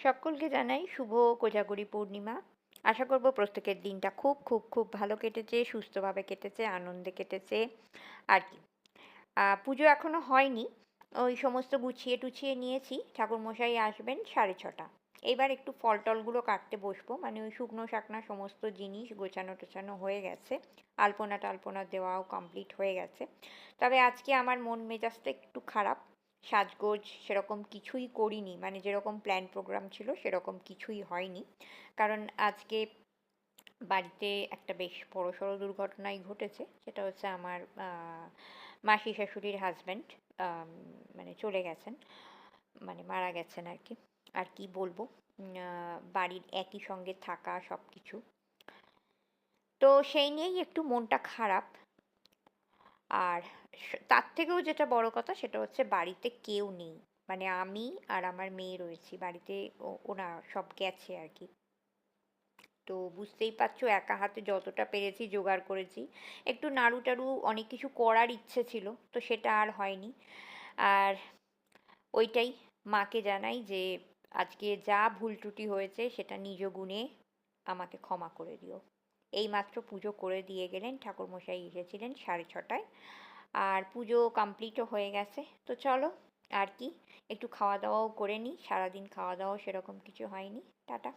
সকলকে জানাই শুভ কোজাগরি পূর্ণিমা। আশা করব প্রত্যেকের দিনটা খুব খুব খুব ভালো কেটেছে, সুস্থভাবে কেটেছে, আনন্দে কেটেছে। আর কি। পুজো এখনও হয়নি। ওই সমস্ত গুছিয়ে টুছিয়ে নিয়েছি। ঠাকুরমশাই আসবেন সাড়ে ছটা। এবার একটু ফল টলগুলো কাটতে বসবো। মানে ওই শুকনো শাকনা সমস্ত জিনিস গোছানো টোছানো হয়ে গেছে। আলপনা টালপনা দেওয়াও কমপ্লিট হয়ে গেছে। তবে আজকে আমার মন মেজাজটা একটু খারাপ। সাজগোজ সেরকম কিছুই করিনি। মানে যেরকম প্ল্যান প্রোগ্রাম ছিল সেরকম কিছুই হয়নি। কারণ আজকে বাড়িতে একটা বেশ বড়সড় দুর্ঘটনাই ঘটেছে। সেটা হচ্ছে আমার মাসি শাশুড়ির হাজব্যান্ড মানে চলে গেছেন। মানে মারা গেছেন আর কি আর কি বলব বাড়ির একই সঙ্গে থাকা সব কিছু তো সেই নিয়েই একটু মনটা খারাপ। আর তার থেকেও যেটা বড় কথা সেটা হচ্ছে বাড়িতে কেউ নেই। মানে আমি আর আমার মেয়ে রয়েছি, বাড়িতে ও- ওরা সব গেছে আর কি। তো বুঝতেই পারছ, একা হাতে যতটা পেরেছি জোগাড় করেছি। একটু নাড়ু টাড়ু অনেক কিছু করার ইচ্ছে ছিল, তো সেটা আর হয়নি। আর ওইটাই মাকে জানাই যে, আজকে যা ভুল ত্রুটি হয়েছে সেটা নিজ গুণে আমাকে ক্ষমা করে দিও। এইমাত্র পুজো করে দিয়ে গেলেন, ঠাকুরমশাই এসেছিলেন সাড়ে ছটায়। আর পুজো কমপ্লিটও হয়ে গেছে। তো চলো, আর কি? একটু খাওয়া দাওয়াও করে নিই। সারাদিন খাওয়া দাওয়াও সেরকম কিছু হয়নি। টাটা।